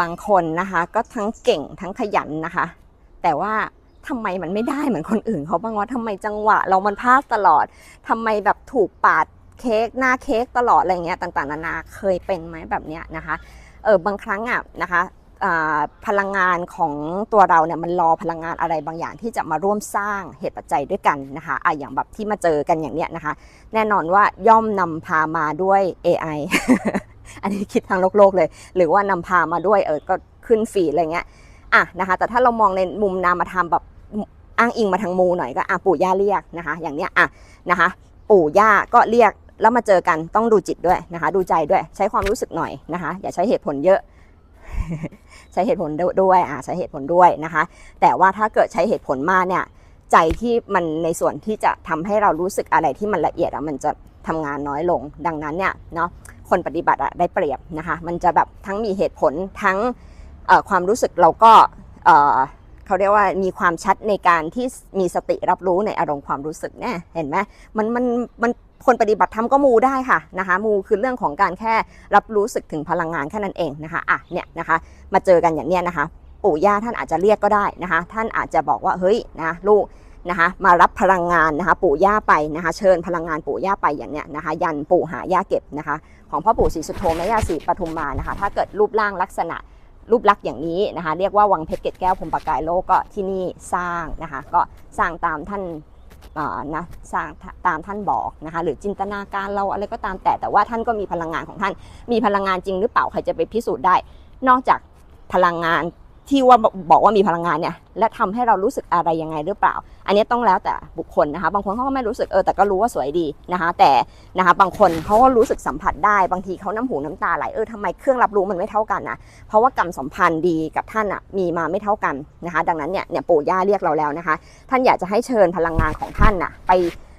บางคนนะคะก็ทั้งเก่งทั้งขยันนะคะ แต่ว่าทำไมมันไม่ได้เหมือนคนอื่นเขาบ้างวะทำไมจังหวะ เรามันพลาดตลอดทำไมแบบถูกปาดเค้กหน้าเค้กตลอดอะไรเงี้ยต่างๆนานาเคยเป็นไหมแบบเนี้ยนะคะเออบางครั้งอะนะคะพลังงานของตัวเราเนี่ยมันรอพลังงานอะไรบางอย่างที่จะมาร่วมสร้างเหตุปัจจัยด้วยกันนะคะอะอย่างแบบที่มาเจอกันอย่างเนี้ยนะคะ แน่นอนว่าย่อมนำพามาด้วย AI อันนี้คิดทางโลกโลกๆเลย หรือว่านำพามาด้วยเออก็ขึ้นฟีดอะไรเงี้ยอะนะคะ แต่ถ้าเรามองในมุมนามธรรมแบบอ้างอิงมาทางมูหน่อยก็อะปู่ย่าเรียกนะคะ อย่างเนี้ยอะนะคะ ปู่ย่าก็เรียกแล้วมาเจอกันต้องดูจิตด้วยนะคะ ดูใจด้วยใช้ความรู้สึกหน่อยนะคะ อย่าใช้เหตุผลเยอะ ใช้เหตุผลด้วยอะใช้เหตุผลด้วยนะคะ แต่ว่าถ้าเกิดใช้เหตุผลมากเนี่ย ใจที่มันในส่วนที่จะทำให้เรารู้สึกอะไรที่มันละเอียดอะมันจะทำงานน้อยลงดังนั้นเนี่ยเนาะ คนปฏิบัติอะได้เปรียบนะคะมันจะแบบทั้งมีเหตุผลทั้งความรู้สึกเราก็เขาเรียกว่ามีความชัดในการที่มีสติรับรู้ในอารมณ์ความรู้สึกแน่เห็นไหมมันมันมันคนปฏิบัติธรรมก็มูได้ค่ะนะคะมูคือเรื่องของการแค่รับรู้สึกถึงพลังงานแค่นั้นเองนะคะอะเนี่ยนะคะมาเจอกันอย่างเนี้ยนะคะปู่ย่าท่านอาจจะเรียกก็ได้นะคะ ท่านอาจจะบอกว่าเฮ้ยนะลูก นะคะมารับพลังงานนะคะปู่ย่าไปนะคะเชิญพลังงานปู่ย่าไปอย่างเนี้ยนะคะยันปู่หาย่าเก็บนะคะของพ่อปู่ศรีสุโธแม่ย่าศรีปทุมมานะคะถ้าเกิดรูปร่างลักษณะรูปลักษณ์อย่างนี้นะคะเรียกว่าวังเพชรเกตแก้วพรมประกายโลกก็ที่นี่สร้างนะคะก็สร้างตามท่านนะสร้างตามท่านบอกนะคะหรือจินตนาการเราอะไรก็ตามแต่แต่ว่าท่านก็มีพลังงานของท่าน มีพลังงานจริงหรือเปล่าใครจะไปพิสูจน์ได้ นอกจากพลังงาน ที่ว่าบอกว่ามีพลังงานเนี่ยและทำให้เรารู้สึกอะไรยังไงหรือเปล่า อันนี้ต้องแล้วแต่บุคคลนะคะ บางคนเขาก็ไม่รู้สึกเออแต่ก็รู้ว่าสวยดีนะคะ แต่นะคะบางคนเขาก็รู้สึกสัมผัสได้บางทีเขาน้ำหูน้ำตาไหลเออทำไมเครื่องรับรู้มันไม่เท่ากันนะเพราะว่ากรรมสัมพันธ์ดีกับท่านอะมีมาไม่เท่ากันนะคะ ดังนั้นเนี่ยเนี่ยปู่ย่าเรียกเราแล้วนะคะ ท่านอยากจะให้เชิญพลังงานของท่านน่ะไป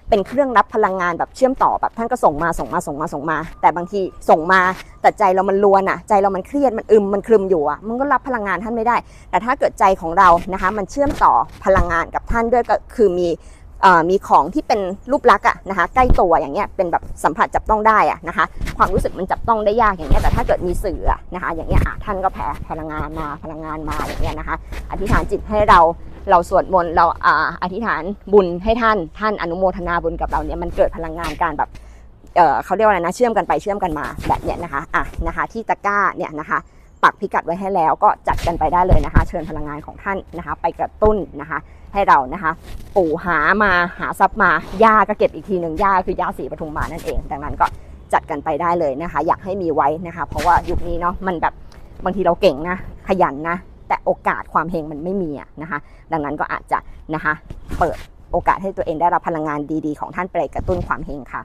เป็นเครื่องรับพลังงานแบบเชื่อมต่อแบบท่านก็ส่งมาส่งมาส่งมาส่งมา แต่บางทีส่งมาแต่ใจเรามันรวนอะ ใจเรามันเครียดมันอึมมันคลึมอยู่อะมันก็รับพลังงานท่านไม่ได้ แต่ถ้าเกิดใจของเรานะคะ มันเชื่อมต่อพลังงานกับท่านด้วยก็คือมี มีของที่เป็นรูปลักษณ์อะนะคะใกล้ตัวอย่างเงี้ยเป็นแบบสัมผัสจับต้องได้อะนะคะความรู้สึกมันจับต้องได้ยากอย่างเงี้ยแต่ถ้าเกิดมีสื่ออะนะคะอย่างเงี้ยท่านก็แผ่พลังงานมาพลังงานมาอย่างเงี้ยนะคะอธิษฐานจิตให้เราเราสวดมนต์เราอธิษฐานบุญให้ท่านท่านอนุโมทนาบุญกับเราเนี่ยมันเกิดพลังงานการแบบเเขาเรียกว่าอะไรนะเชื่อมกันไปเชื่อมกันมาแบบเนี้ยนะคะอะนะคะที่ตะกร้าเนี่ยนะคะ ปักพิกัดไว้ให้แล้วก็จัดกันไปได้เลยนะคะ เชิญพลังงานของท่านนะคะ ไปกระตุ้นนะคะ ให้เรานะคะ ปู่หามาหาทรัพย์มายาก็เก็บอีกทีหนึ่งยาคือยาสีปทุมมานั่นเอง ดังนั้นก็จัดกันไปได้เลยนะคะ อยากให้มีไว้นะคะ เพราะว่ายุคนี้เนาะมันแบบบางทีเราเก่งนะขยันนะ แต่โอกาสความเฮงมันไม่มีอะนะคะ ดังนั้นก็อาจจะนะคะ เปิดโอกาสให้ตัวเองได้รับพลังงานดีๆ ของท่านไปกระตุ้นความเฮงค่ะ